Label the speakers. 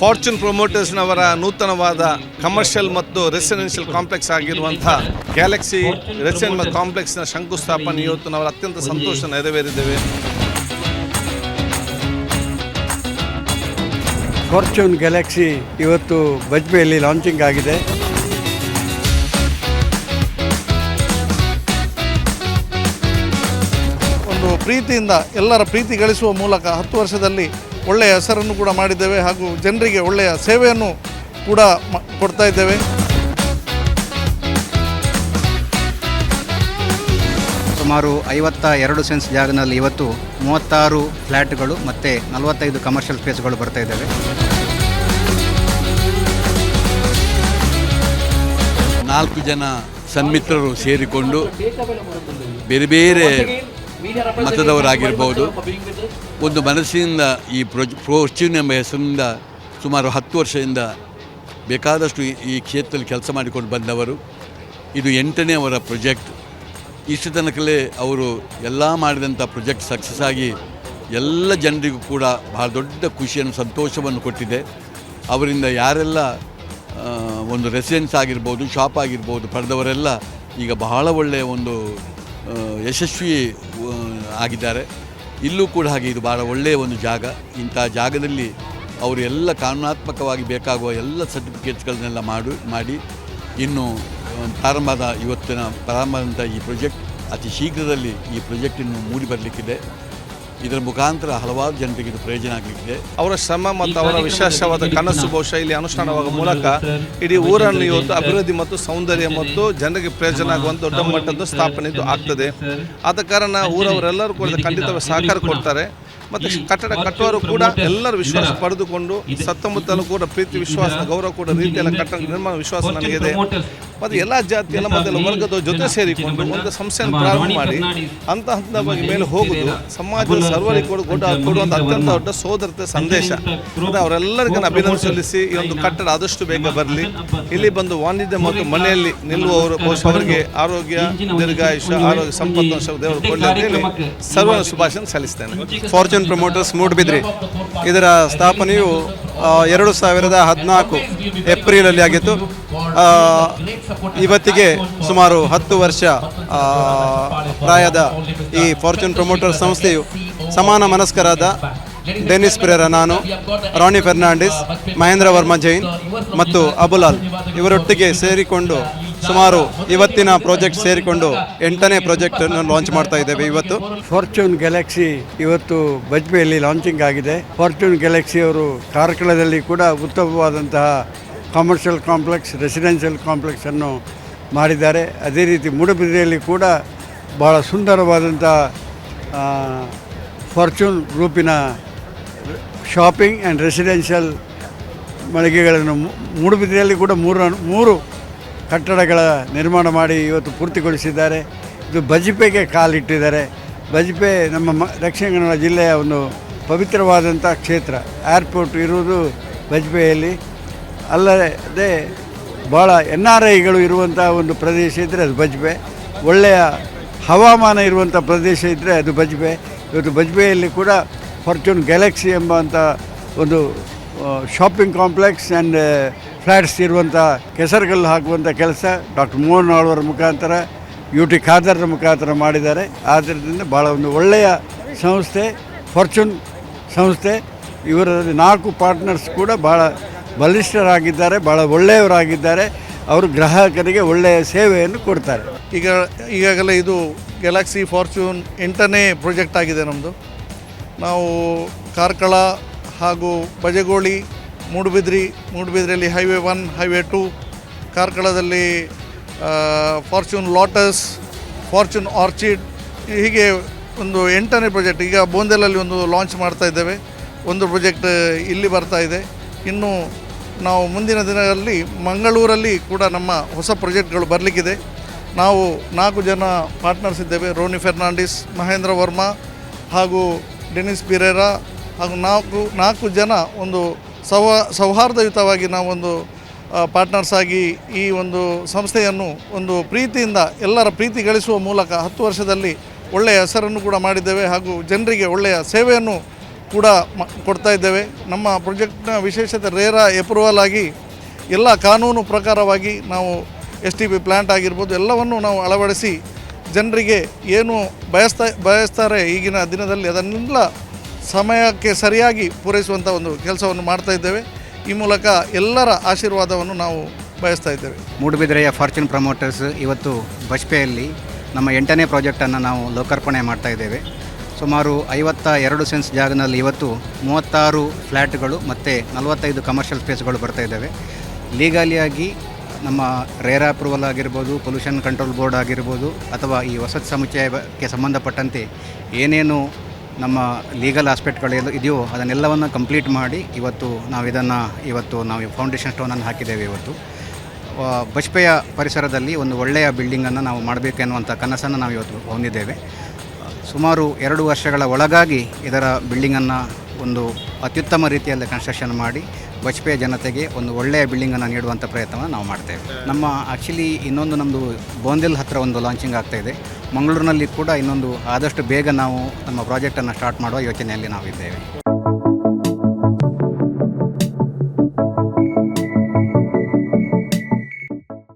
Speaker 1: Fortune ಪ್ರೊಮೋಟರ್ಸ್ನವರ ನೂತನವಾದ commercial ಮತ್ತು ರೆಸಿಡೆನ್ಷಿಯಲ್ ಕಾಂಪ್ಲೆಕ್ಸ್ ಆಗಿರುವಂಥ ಗ್ಯಾಲಕ್ಸಿ ರೆಸಿಡೆನ್ಷಿಯಲ್ ಕಾಂಪ್ಲೆಕ್ಸ್ನ ಶಂಕುಸ್ಥಾಪನೆ ಇವತ್ತು ನಾವು ಅತ್ಯಂತ ಸಂತೋಷ ನೆರವೇರಿದ್ದೇವೆ.
Speaker 2: ಫಾರ್ಚೂನ್ ಗ್ಯಾಲಕ್ಸಿ ಇವತ್ತು ಬಜ್ಪೆಯಲ್ಲಿ ಲಾಂಚಿಂಗ್ ಆಗಿದೆ.
Speaker 3: ಒಂದು ಪ್ರೀತಿಯಿಂದ ಎಲ್ಲರ ಪ್ರೀತಿ ಗಳಿಸುವ ಮೂಲಕ ಹತ್ತು ವರ್ಷದಲ್ಲಿ ಒಳ್ಳೆಯ ಹೆಸರನ್ನು ಕೂಡ ಮಾಡಿದ್ದೇವೆ ಹಾಗೂ ಜನರಿಗೆ ಒಳ್ಳೆಯ ಸೇವೆಯನ್ನು ಕೂಡ ಮ- ಕೊಡ್ತಾ ಇದ್ದೇವೆ.
Speaker 4: ಸುಮಾರು ಐವತ್ತ ಎರಡು ಸೆನ್ಸ್ ಜಾಗದಲ್ಲಿ ಇವತ್ತು ಮೂವತ್ತಾರು ಫ್ಲ್ಯಾಟ್ಗಳು ಮತ್ತು ನಲವತ್ತೈದು ಕಮರ್ಷಿಯಲ್ ಸ್ಪೇಸ್ಗಳು ಬರ್ತಾ ಇದ್ದಾವೆ.
Speaker 5: ನಾಲ್ಕು ಜನ ಸನ್ಮಿತ್ರರು ಸೇರಿಕೊಂಡು ಬೇರೆ ಬೇರೆ ಮತದವರಾಗಿರ್ಬೋದು. ಒಂದು ಮನಸ್ಸಿನಿಂದ ಈ ಪ್ರೊಜ್ ಫೋರ್ಚ್ಯೂನ್ ಎಂಬ ಹೆಸರಿನಿಂದ ಸುಮಾರು ಹತ್ತು ವರ್ಷದಿಂದ ಬೇಕಾದಷ್ಟು ಈ- ಕ್ಷೇತ್ರದಲ್ಲಿ ಕೆಲಸ ಮಾಡಿಕೊಂಡು ಬಂದವರು. ಇದು ಎಂಟನೇ ಅವರ ಪ್ರೊಜೆಕ್ಟ್. ಇಷ್ಟು ತನಕಲೇ ಅವರು ಎಲ್ಲ ಮಾಡಿದಂಥ ಪ್ರೊಜೆಕ್ಟ್ ಸಕ್ಸಸ್ ಆಗಿ ಎಲ್ಲ ಜನರಿಗೂ ಕೂಡ ಬಹಳ ದೊಡ್ಡ ಖುಷಿಯನ್ನು, ಸಂತೋಷವನ್ನು ಕೊಟ್ಟಿದೆ. ಅವರಿಂದ ಯಾರೆಲ್ಲ ಒಂದು ರೆಸಿಡೆನ್ಸ್ ಆಗಿರ್ಬೋದು, ಶಾಪ್ ಆಗಿರ್ಬೋದು, ಪಡೆದವರೆಲ್ಲ ಈಗ ಬಹಳ ಒಳ್ಳೆಯ ಒಂದು ಯಶಸ್ವಿ ಆಗಿದ್ದಾರೆ. ಇಲ್ಲೂ ಕೂಡ ಹಾಗೆ ಇದು ಭಾಳ ಒಳ್ಳೆಯ ಒಂದು ಜಾಗ. ಇಂಥ ಜಾಗದಲ್ಲಿ ಅವರು ಎಲ್ಲ ಕಾನೂನಾತ್ಮಕವಾಗಿ ಬೇಕಾಗುವ ಎಲ್ಲ ಸರ್ಟಿಫಿಕೇಟ್ಸ್ಗಳನ್ನೆಲ್ಲ ಮಾಡು, ಮಾಡಿ, ಇನ್ನು ಪ್ರಾರಂಭದ ಇವತ್ತಿನ, ಪ್ರಾರಂಭದಂಥ ಈ ಪ್ರಾಜೆಕ್ಟ್ ಅತಿ ಶೀಘ್ರದಲ್ಲಿ ಈ ಪ್ರಾಜೆಕ್ಟ್ ಇನ್ನು ಮೂಡಿ ಬರಲಿಕ್ಕಿದೆ. ಇದರ ಮುಖಾಂತರ ಹಲವಾರು ಜನರಿಗೆ ಇದು ಪ್ರಯೋಜನ ಆಗಲಿದೆ
Speaker 1: ಅವರ ಶ್ರಮ ಮತ್ತು ಅವರ ವಿಶೇಷವಾದ ಕನಸು ಬಹುಶಃ ಇಲ್ಲಿ ಅನುಷ್ಠಾನವಾಗುವ ಮೂಲಕ ಇಡೀ ಊರನ್ನು ಇವತ್ತು ಅಭಿವೃದ್ಧಿ ಮತ್ತು ಸೌಂದರ್ಯ ಮತ್ತು ಜನರಿಗೆ ಪ್ರಯೋಜನ ಆಗುವಂಥ ದೊಡ್ಡ ಮಟ್ಟದ ಸ್ಥಾಪನೆ ಇದು ಆಗ್ತದೆ. ಆದ ಕಾರಣ ಊರವರೆಲ್ಲರೂ ಕೂಡ ಖಂಡಿತವಾಗಿ ಸಹಕಾರ ಕೊಡ್ತಾರೆ. ಮತ್ತು ಕಟ್ಟಡ ಕಟ್ಟುವರು ಕೂಡ ಎಲ್ಲರ ವಿಶ್ವಾಸ ಪಡೆದುಕೊಂಡು ಸುತ್ತಮುತ್ತಲೂ ಕೂಡ ಪ್ರೀತಿ ವಿಶ್ವಾಸ ಗೌರವ ಕೂಡ ರೀತಿಯಲ್ಲ ಕಟ್ಟಡ ನಿರ್ಮಾಣ ವಿಶ್ವಾಸ ನನಗಿದೆ. ಮತ್ತು ಎಲ್ಲ ಜಾತಿ ಎಲ್ಲ ಮತ್ತು ವರ್ಗದ ಜೊತೆ ಸೇರಿಕೊಂಡು ಒಂದು ಸಂಸ್ಥೆಯನ್ನು ಪ್ರಾರಂಭ ಮಾಡಿ ಹಂತ ಹಂತವಾಗಿ ಮೇಲೆ ಹೋಗುದು ಸಮಾಜದ ಸರ್ವರಿಗೆ ಕೂಡ ಕೊಡ ಕೊಡುವಂಥ ಅತ್ಯಂತ ದೊಡ್ಡ ಸೋದರತೆ ಸಂದೇಶ. ಅವರೆಲ್ಲರಿಗೂ ಅಭಿನಂದನೆ ಸಲ್ಲಿಸಿ ಈ ಒಂದು ಕಟ್ಟಡ ಆದಷ್ಟು ಬೇಗ ಬರಲಿ. ಇಲ್ಲಿ ಬಂದು ವಾಣಿಜ್ಯ ಮತ್ತು ಮನೆಯಲ್ಲಿ ನಿಲ್ಲುವವರು ಬಹುಶಃ ಅವರಿಗೆ ಆರೋಗ್ಯ ದೀರ್ಘಾಯುಷ ಆರೋಗ್ಯ ಸಂಪತ್ತು ದೇವರು ಕೊಡಲಿ ಅಂತ ಹೇಳಿ ಸರ್ವ ಶುಭಾಶಯ ಸಲ್ಲಿಸ್ತೇನೆ.
Speaker 6: ಫಾರ್ಚೂನ್ ಪ್ರಮೋಟರ್ಸ್ ಮೂಡುಬಿದ್ರಿ ಇದರ ಸ್ಥಾಪನೆಯು ಎರಡು ಸಾವಿರದ ಹದಿನಾಲ್ಕು ಏಪ್ರಿಲಲ್ಲಿ ಆಗಿತ್ತು. ಇವತ್ತಿಗೆ ಸುಮಾರು ಹತ್ತು ವರ್ಷ ಪ್ರಾಯದ ಈ ಫಾರ್ಚೂನ್ ಪ್ರಮೋಟರ್ ಸಂಸ್ಥೆಯು ಸಮಾನ ಮನಸ್ಕರಾದ ಡೆನಿಸ್ ಪ್ರೇರ ನಾನು, ರಾಣಿ ಫೆರ್ನಾಂಡಿಸ್, ಮಹೇಂದ್ರ ವರ್ಮಾ ಜೈನ್ ಮತ್ತು ಅಬುಲಾಲ್ ಇವರೊಟ್ಟಿಗೆ ಸೇರಿಕೊಂಡು ಸುಮಾರು ಇವತ್ತಿನ ಪ್ರಾಜೆಕ್ಟ್ ಸೇರಿಕೊಂಡು ಎಂಟನೇ ಪ್ರಾಜೆಕ್ಟ್ ಅನ್ನು ಲಾಂಚ್ ಮಾಡ್ತಾ ಇದ್ದೇವೆ ಇವತ್ತು.
Speaker 2: ಫಾರ್ಚೂನ್ ಗ್ಯಾಲಕ್ಸಿ ಇವತ್ತು ಬಜ್ಪೆಯಲ್ಲಿ ಲಾಂಚಿಂಗ್ ಆಗಿದೆ. ಫಾರ್ಚೂನ್ ಗ್ಯಾಲಕ್ಸಿ ಅವರು ಕಾರ್ಕಳದಲ್ಲಿ ಕೂಡ ಉತ್ತಮವಾದಂತಹ ಕಮರ್ಷಿಯಲ್ ಕಾಂಪ್ಲೆಕ್ಸ್ ರೆಸಿಡೆನ್ಷಿಯಲ್ ಕಾಂಪ್ಲೆಕ್ಸನ್ನು ಮಾಡಿದ್ದಾರೆ. ಅದೇ ರೀತಿ ಮೂಡಬಿದ್ರೆಯಲ್ಲಿ ಕೂಡ ಬಹಳ ಸುಂದರವಾದಂತಹ ಫಾರ್ಚೂನ್ ಗ್ರೂಪಿನ ಶಾಪಿಂಗ್ ಆ್ಯಂಡ್ ರೆಸಿಡೆನ್ಷಿಯಲ್ ಮಳಿಗೆಗಳನ್ನು ಮೂಡುಬಿದ್ರೆಯಲ್ಲಿ ಕೂಡ ಮೂರು ಮೂರು ಕಟ್ಟಡಗಳ ನಿರ್ಮಾಣ ಮಾಡಿ ಇವತ್ತು ಪೂರ್ತಿಗೊಳಿಸಿದ್ದಾರೆ. ಇದು ಬಜಿಪೆಗೆ ಕಾಲಿಟ್ಟಿದ್ದಾರೆ. ಬಜಿಪೆ ನಮ್ಮ ಮ, ದಕ್ಷಿಣ ಕನ್ನಡ ಜಿಲ್ಲೆಯ ಒಂದು ಪವಿತ್ರವಾದಂಥ ಕ್ಷೇತ್ರ. ಏರ್ಪೋರ್ಟ್ ಇರುವುದು ಬಜ್ಪೆಯಲ್ಲಿ. ಅಲ್ಲದೆ ಭಾಳ ಎನ್ ಆರ್ ಐಗಳು ಇರುವಂಥ ಒಂದು ಪ್ರದೇಶ ಇದ್ದರೆ ಅದು ಬಜ್ಪೆ. ಒಳ್ಳೆಯ ಹವಾಮಾನ ಇರುವಂಥ ಪ್ರದೇಶ ಇದ್ದರೆ ಅದು ಬಜ್ಪೆ. ಇವತ್ತು ಬಜ್ಪೆಯಲ್ಲಿ ಕೂಡ ಫಾರ್ಚೂನ್ ಗ್ಯಾಲಕ್ಸಿ ಎಂಬಂಥ ಒಂದು ಶಾಪಿಂಗ್ ಕಾಂಪ್ಲೆಕ್ಸ್ ಆ್ಯಂಡ್ ಫ್ಲ್ಯಾಟ್ಸ್ ಇರುವಂಥ ಕೆಸರುಗಲ್ಲು ಹಾಕುವಂಥ ಕೆಲಸ ಡಾಕ್ಟರ್ ಮೋಹನ್ ಅವರ ಮುಖಾಂತರ ಯು ಟಿ ಖಾದರ್ರ ಮುಖಾಂತರ ಮಾಡಿದ್ದಾರೆ. ಆದ್ದರಿಂದ ಭಾಳ ಒಂದು ಒಳ್ಳೆಯ ಸಂಸ್ಥೆ ಫಾರ್ಚೂನ್ ಸಂಸ್ಥೆ. ಇವರಲ್ಲಿ ನಾಲ್ಕು ಪಾರ್ಟ್ನರ್ಸ್ ಕೂಡ ಭಾಳ ಬಲಿಷ್ಠರಾಗಿದ್ದಾರೆ ಭಾಳ ಒಳ್ಳೆಯವರಾಗಿದ್ದಾರೆ. ಅವರು ಗ್ರಾಹಕರಿಗೆ ಒಳ್ಳೆಯ ಸೇವೆಯನ್ನು ಕೊಡ್ತಾರೆ.
Speaker 3: ಈಗ, ಈಗಾಗಲೇ ಇದು ಗ್ಯಾಲಕ್ಸಿ ಫಾರ್ಚೂನ್ ಎಂಟನೇ ಪ್ರಾಜೆಕ್ಟ್ ಆಗಿದೆ ನಮ್ಮದು ನಾವು ಕಾರ್ಕಳ ಹಾಗೂ ಬಜಗೋಳಿ, ಮೂಡುಬಿದ್ರಿ, ಮೂಡುಬಿದ್ರಿಯಲ್ಲಿ ಹೈವೇ ಒನ್, ಹೈವೇ ಟು, ಕಾರ್ಕಳದಲ್ಲಿ ಫಾರ್ಚೂನ್ ಲಾಟಸ್, ಫಾರ್ಚೂನ್ ಆರ್ಚಿಡ್, ಹೀಗೆ ಒಂದು ಎಂಟನೇ ಪ್ರಾಜೆಕ್ಟ್, ಈಗ ಬೋಂದೆಲಲ್ಲಿ ಒಂದು ಲಾಂಚ್ ಮಾಡ್ತಾ ಇದ್ದೇವೆ. ಒಂದು ಪ್ರಾಜೆಕ್ಟ್ ಇಲ್ಲಿ ಬರ್ತಾ ಇದೆ. ಇನ್ನು ನಾವು ಮುಂದಿನ ದಿನಗಳಲ್ಲಿ ಮಂಗಳೂರಲ್ಲಿ ಕೂಡ ನಮ್ಮ ಹೊಸ ಪ್ರಾಜೆಕ್ಟ್ಗಳು ಬರಲಿಕ್ಕಿದೆ. ನಾವು ನಾಲ್ಕು ಜನ ಪಾರ್ಟ್ನರ್ಸ್ ಇದ್ದೇವೆ. ರೋನಿ ಫೆರ್ನಾಂಡಿಸ್, ಮಹೇಂದ್ರ ವರ್ಮಾ ಹಾಗೂ ಡೆನಿಸ್ ಪಿರೇರಾ ಹಾಗೂ ನಾಲ್ಕು ನಾಲ್ಕು ಜನ ಒಂದು ಸೌ ಸೌಹಾರ್ದಯುತವಾಗಿ ನಾವೊಂದು ಪಾರ್ಟ್ನರ್ಸ್ ಆಗಿ ಈ ಒಂದು ಸಂಸ್ಥೆಯನ್ನು ಒಂದು ಪ್ರೀತಿಯಿಂದ ಎಲ್ಲರ ಪ್ರೀತಿ ಗಳಿಸುವ ಮೂಲಕ ಹತ್ತು ವರ್ಷದಲ್ಲಿ ಒಳ್ಳೆಯ ಹೆಸರನ್ನು ಕೂಡ ಮಾಡಿದ್ದೇವೆ ಹಾಗೂ ಜನರಿಗೆ ಒಳ್ಳೆಯ ಸೇವೆಯನ್ನು ಕೂಡ ಮ, ಕೊಡ್ತಾ ಇದ್ದೇವೆ. ನಮ್ಮ ಪ್ರೊಜೆಕ್ಟ್ನ ವಿಶೇಷತೆ ರೇರ ಎಪ್ರೂವಲ್ ಆಗಿ ಎಲ್ಲ ಕಾನೂನು ಪ್ರಕಾರವಾಗಿ ನಾವು ಎಸ್ ಟಿ ಪಿ ಪ್ಲ್ಯಾಂಟ್ ಆಗಿರ್ಬೋದು ಎಲ್ಲವನ್ನು ನಾವು ಅಳವಡಿಸಿ ಜನರಿಗೆ ಏನು ಬಯಸ್ತಾ, ಬಯಸ್ತಾರೆ ಈಗಿನ ದಿನದಲ್ಲಿ ಅದನ್ನೆಲ್ಲ ಸಮಯಕ್ಕೆ ಸರಿಯಾಗಿ ಪೂರೈಸುವಂಥ ಒಂದು ಕೆಲಸವನ್ನು ಮಾಡ್ತಾ ಇದ್ದೇವೆ. ಈ ಮೂಲಕ ಎಲ್ಲರ ಆಶೀರ್ವಾದವನ್ನು ನಾವು ಬಯಸ್ತಾ ಇದ್ದೇವೆ.
Speaker 4: ಮೂಡುಬಿದ್ರೆಯ ಫಾರ್ಚೂನ್ ಪ್ರಮೋಟರ್ಸ್ ಇವತ್ತು ಬಜ್ಪೆಯಲ್ಲಿ ನಮ್ಮ ಎಂಟನೇ ಪ್ರಾಜೆಕ್ಟನ್ನು ನಾವು ಲೋಕಾರ್ಪಣೆ ಮಾಡ್ತಾ ಇದ್ದೇವೆ. ಸುಮಾರು ಐವತ್ತ ಎರಡು ಸೆನ್ಸ್ ಜಾಗದಲ್ಲಿ ಇವತ್ತು ಮೂವತ್ತಾರು ಫ್ಲ್ಯಾಟ್ಗಳು ಮತ್ತು ನಲವತ್ತೈದು ಕಮರ್ಷಿಯಲ್ ಸ್ಪೇಸ್ಗಳು ಬರ್ತಾ ಇದ್ದಾವೆ. ಲೀಗಲಿಯಾಗಿ ನಮ್ಮ ರೇರ್ ಅಪ್ರೂವಲ್ ಆಗಿರ್ಬೋದು ಪೊಲ್ಯೂಷನ್ ಕಂಟ್ರೋಲ್ ಬೋರ್ಡ್ ಆಗಿರ್ಬೋದು, ಅಥವಾ ಈ ವಸತಿ ಸಮುಚ್ಚಯಕ್ಕೆ ಸಂಬಂಧಪಟ್ಟಂತೆ ಏನೇನು ನಮ್ಮ ಲೀಗಲ್ ಆಸ್ಪೆಕ್ಟ್ಗಳೆಲ್ಲ ಇದೆಯೋ ಅದನ್ನೆಲ್ಲವನ್ನು ಕಂಪ್ಲೀಟ್ ಮಾಡಿ ಇವತ್ತು ನಾವು ಇದನ್ನು ಇವತ್ತು ನಾವು ಫೌಂಡೇಶನ್ ಸ್ಟೋನನ್ನು ಹಾಕಿದ್ದೇವೆ ಇವತ್ತು. ಬಜಪೆಯ ಪರಿಸರದಲ್ಲಿ ಒಂದು ಒಳ್ಳೆಯ ಬಿಲ್ಡಿಂಗನ್ನು ನಾವು ಮಾಡಬೇಕು ಎನ್ನುವಂಥ ಕನಸನ್ನು ನಾವು ಇವತ್ತು ಹೊಂದಿದ್ದೇವೆ. ಸುಮಾರು ಎರಡು ವರ್ಷಗಳ ಒಳಗಾಗಿ ಇದರ ಬಿಲ್ಡಿಂಗನ್ನು ಒಂದು ಅತ್ಯುತ್ತಮ ರೀತಿಯಲ್ಲಿ ಕನ್ಸ್ಟ್ರಕ್ಷನ್ ಮಾಡಿ ಬಜ್ಪೆಯ ಜನತೆಗೆ ಒಂದು ಒಳ್ಳೆಯ ಬಿಲ್ಡಿಂಗನ್ನು ನೀಡುವಂಥ ಪ್ರಯತ್ನವನ್ನು ನಾವು ಮಾಡ್ತೇವೆ ನಮ್ಮ ಆ್ಯಕ್ಚುಲಿ ಇನ್ನೊಂದು ನಮ್ಮದು ಬೋಂದಿಲ್ ಹತ್ತಿರ ಒಂದು ಲಾಂಚಿಂಗ್ ಆಗ್ತಾ ಇದೆ. ಮಂಗಳೂರಿನಲ್ಲಿ ಕೂಡ ಇನ್ನೊಂದು ಆದಷ್ಟು ಬೇಗ ನಾವು ನಮ್ಮ ಪ್ರಾಜೆಕ್ಟನ್ನು ಸ್ಟಾರ್ಟ್ ಮಾಡುವ ಯೋಚನೆಯಲ್ಲಿ ನಾವಿದ್ದೇವೆ.